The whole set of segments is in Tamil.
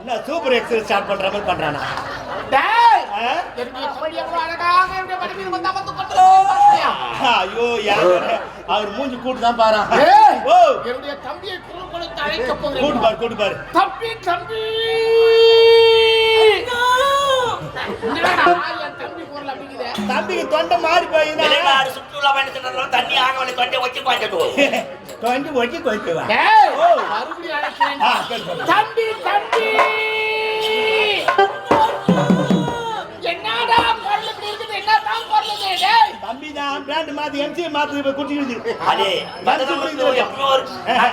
என்ன சூப்பர் எக்ஸசைஸ் ஸ்டார்ட் பண்ற மாதிரி பண்றானா? ஐயோ யாரு? அவர் மூஞ்சி கூட்டு தான் பாரு. என்னுடைய தம்பியை குரல் கொடுத்து அழைக்க கூட்டு போகிறேன் பாரு கூட்டு பாரு. தம்பி தம்பி. என்னடா என் தம்பி குரல் அப்படிங்குதே? தம்பிக்கு தொண்டை மாறி வெளிநாடு சுற்றுலா பயணத்தினரும் தண்ணி ஆகவனை தொண்டை வச்சு பாய்ச்சிட்டு தொண்டி ஒட்டி போயிட்டு வா. டேய், ஓ. மறுபடியும். தம்பி தம்பி. பிராண்ட் மாத்தி எம்சி மாத்தி இப்ப குட்டிக்கிடுது அதே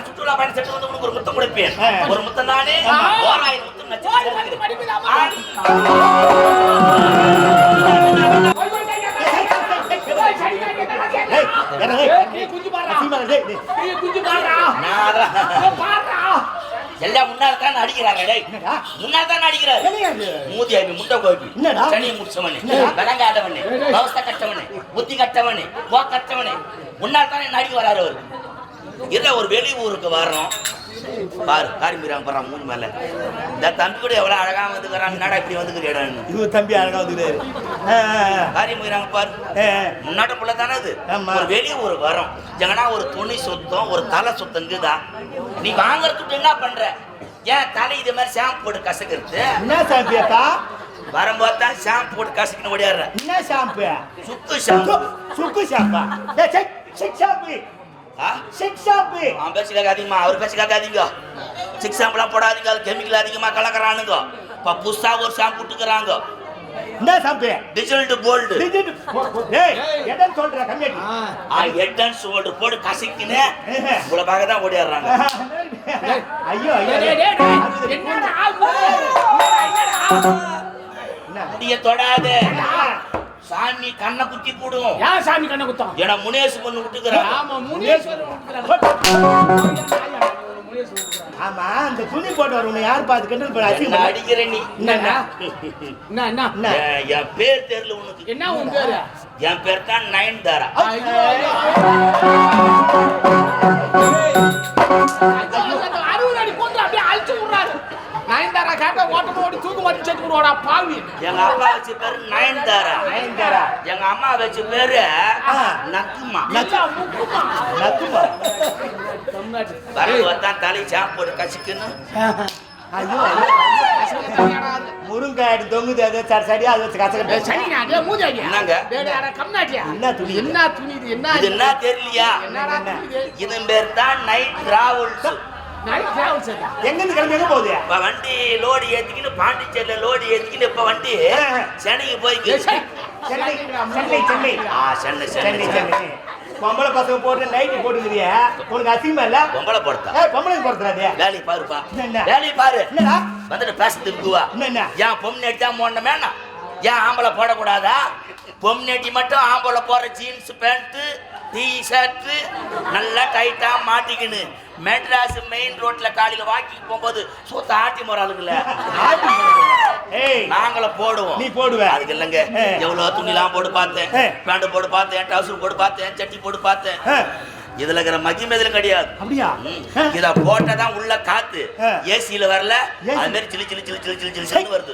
சுற்றுலா பயணம் சென்று வந்து உனக்கு ஒரு முத்தம் கொடுப்பேன். ஒரு முத்தம் தானே. ஓராயிரம் முத்தம் குஞ்சு. நீ குஞ்சு பாருடா. நான். எல்லாம் முன்னால தான் அடிக்கிறாங்க டேய்? முன்னால தான் அடிக்கிறாரு? மூதி அபி முட்டை கோபி என்னடா? சனி முடிச்சவனே? விளங்காதவனே பவஸ்த கட்டவனே புத்தி கட்டவனே போ கட்டவனே முன்னால தான் என்ன அடிக்க வராரு அவர் இல்ல ஒரு வெளி ஊருக்கு வர்றோம். பாரு காரிமீராங்க போறான் மூணு மேல. இந்த தம்பி கூட எவ்வளவு அழகா வந்துக்கிறான் என்னடா இப்படி வந்துக்கிறேன் இது ஒரு தம்பி அழகா வந்துக்கிறாரு. காரிமீராங்க பாரு. முன்னாடி புள்ள தானே அது. ஒரு வெளி ஊருக்கு வரோம் எங்கன்னா ஒரு துணி சுத்தம் ஒரு தலை சுத்தம் இருக்குதா? நீ வாங்குறதுக்கு என்ன பண்ற? ஏன் தலை இது மாதிரி ஷாம்பு போட்டு கசக்கிறது? என்ன அக்கா வரும்போது தான் ஷாம்பு போட்டு கசக்கின்னு ஓடியாடுற. என்ன ஷாம்பு சுக்கு ஷாம்பு சு- சுக்கு ஷாம்பா ஷாம்பு? செக் ஷாம்பு அவன் பேச்சு கேட்காதீங்கம்மா அவர் பேச்சு கேட்காதீங்க சிக்ஸ் ஷாம்புலாம் போடாதீங்க அது கெமிக்கல் அதிகமாக கலக்குறானுங்க இப்போ புதுசாக ஒரு ஷாம்பு விட்டுக்கிறாங்க என்ன ஷாம்பு டிஜில்டு போல்டு எதன் சொல்ற கம்மியாட்டி ஆ எட்டன் சோல்டு போட்டு கசக்கின்னு உங்களை பார்க்க தான் ஓடிடுறாங்க ஐயோ ஐயோ? முடிய தொடாது சாமி கண்ணை குத்தி போடும் யார் சாமி கண்ணை குத்தம்? ஏன்னா முனேசு பொண்ணு விட்டுக்கிறாங்க ஆமா, முனீஸ்வரன். ஆமா அந்த துணி போட்டு வர உன்னை யார் பார்த்து கிண்டல் பண்ண என்ன அசிங்கம் அடிக்கிற நீ? என்ன, என்ன? என்ன? என் பேர் தெரியல உனக்கு என்ன உன் பேரு? என் பேர் தான் நயன் தாரா அறுபது அடி போட்டு அப்படியே அழிச்சு விடுறாரு. நயன்தாரா கேட்டா ஓட்டமா ஓடி தூக்கு மாட்டி செத்து விடுவாடா, பாவி. எங்க அப்பா வச்ச பேரு நயன் தாரா நயன்தாரா. எங்க அம்மா வச்ச பேரு. நக்குமா. நக்குமா. வரவு தான் தலை சாம்பு போட்டு கசிக்கணும் ஐயோ எடுத்து தொங்குது அதை சரி சரியா அதை வச்சு கசக்க. என்னங்க? கம்நாட்டியா. என்ன துணி இது? என்ன துணி இது? என்ன இது என்ன தெரியலையா என்னடா துணி இது? இதன் பேர் தான் நைட் டிராவல்ஸ் நைட் டிராவல்ஸ் அது. எங்க இருந்து கிளம்பி எங்க போகுது இப்ப வண்டி லோடு ஏத்திக்கின்னு பாண்டிச்சேரியில லோடு ஏத்திக்கின்னு இப்ப வண்டி சென்னைக்கு போய்க்கு சரி. சென்னை சென்னை சென்னை. ஆ சென்னை சென்னை சென்னை பொம்பளை பசங்க போட்டு நைட்டு போட்டுக்கிறிய? உனக்கு அசிங்கமா இல்ல? பொம்பளை போடுத்தா ஏய் பொம்பளைக்கு போடுறாதே வேலையை பாருப்பா? வேலையை பாரு. என்னடா? வந்துட்டு பேசுறது இருக்குவா என்னென்ன ஏன் பொம்னு எடுத்தா மோண்டமேனா ஏன் ஆம்பளை போடக்கூடாதா? பொம்னேட்டி மட்டும் ஆம்பளை போடுற ஜீன்ஸ் பேண்ட்டு டி ஷர்ட்டு நல்லா டைட்டா மாட்டிக்கின்னு. மெட்ராஸ் மெயின் ரோட்ல காலையில வாக்கிங் போகும்போது சுத்த ஆட்டி முறாளுங்கள ஏய் நாங்களும் போடுவோம் நீ போடுவ. அதுக்கு இல்லைங்க. எவ்வளவு துணிலாம் போட்டு பார்த்தேன். பேண்ட் போட்டு பார்த்தேன் டவுசர் போட்டு பார்த்தேன் சட்டி போட்டு பார்த்தேன் இதுல இருக்கிற மகிமை இதுல கிடையாது. அப்படியா? இத போட்டதான் உள்ள காத்து. ஏசியில வரல. அது மாதிரி சிலு சிலு சிலு சிலு சிலு சிலு சிலுன்னு வருது.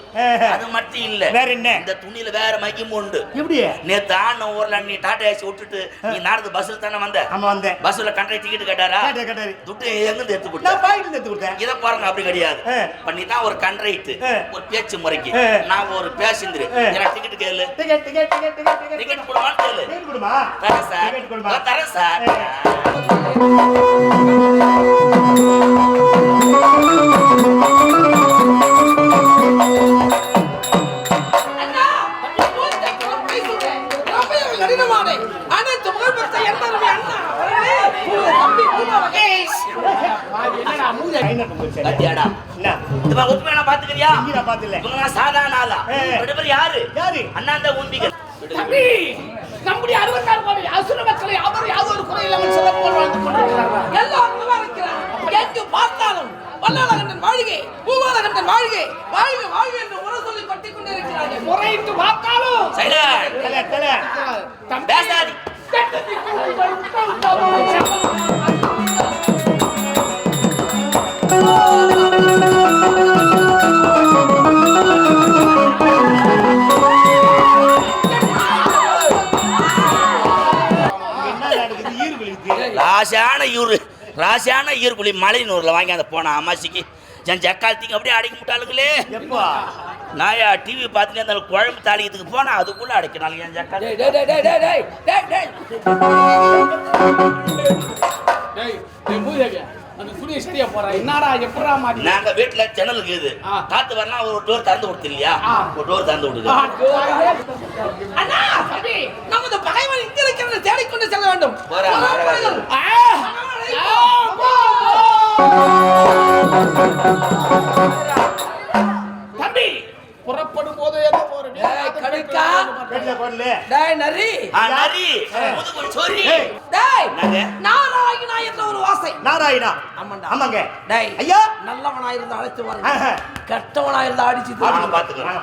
அது மட்டும் இல்ல. வேற என்ன? இந்த துணியில வேற மகிமை உண்டு. எப்படி? நேத்து ஆன ஊர்ல நீ டாடா ஏசி விட்டுட்டு நீ நடந்து பஸ்ல தானே வந்த ஆமா வந்தேன். பஸ்ல கண்டக்டர் டிக்கெட் கேட்டாரா? கேட்டாரு. துட்டு எங்க இருந்து எடுத்து நான் கொடுத்த பாயிண்ட் எடுத்து கொடுத்தேன். இத பாருங்க அப்படி கிடையாது. பண்ணி தான் ஒரு கண்ட்ரைட்டு ஆ. ஒரு பேச்சு முறைக்கு. நான் ஒரு பேசந்திரு. ஆ. எனக்கு டிக்கெட் கேளு? டிக்கெட் டிக்கெட் டிக்கெட் டிக்கெட் கொடுமான்னு கேளு. டிக்கெட் கொடுமா. தரேன் சார். கொடுமா. தரேன் சார். அண்ணா, தம்பி, என்ன பாத்துக்கிறியா யாரு யாரு அண்ணாந்த தம்பி நம்முடைய அறுபத்தாறு கோடி அசுர மக்களை அவர் ராசியான ஈரு ராசியான ஈர்குழி மலையனூரில் வாங்கி அந்த போன அமாசிக்கு. என் ஜக்காலத்திங்க அப்படியே அடைக்க முட்டாளுங்களே. எப்பா? நாயா டிவி பார்த்துட்டு அந்த குழம்பு தாளிக்கிறதுக்கு போனா அதுக்குள்ள அடைக்கணும் என் ஜக்கால்? அந்த துணியை சரியா போறா. என்னடா எப்படா மாட்டி? நாங்க வீட்டுல ஜன்னல் இருக்குது ஆ. காத்து வரலாம் ஒரு டோர் திறந்து கொடுத்து இல்லையா. ஒரு டோர் திறந்து விடுது அண்ணா தம்பி நமது பகைவன் இங்க இருக்கிறது தேடிக்கொண்டு செல்ல வேண்டும். போறாங்க, குரல் டேய் நரி. ஆ, நரி. முதுகுள் சொறி. ஏய். டேய் என்னங்க? நாராயணா என்ற ஒரு வாசை. நாராயணா? ஆமாண்டா. ஆமாங்க. டேய் ஐயா? நல்லவனா இருந்தா அழைச்சு. வாங்க கெட்டவனா இருந்தா அடிச்சு நாங்க தூக்கு. பாத்துக்கிறோம் நாங்க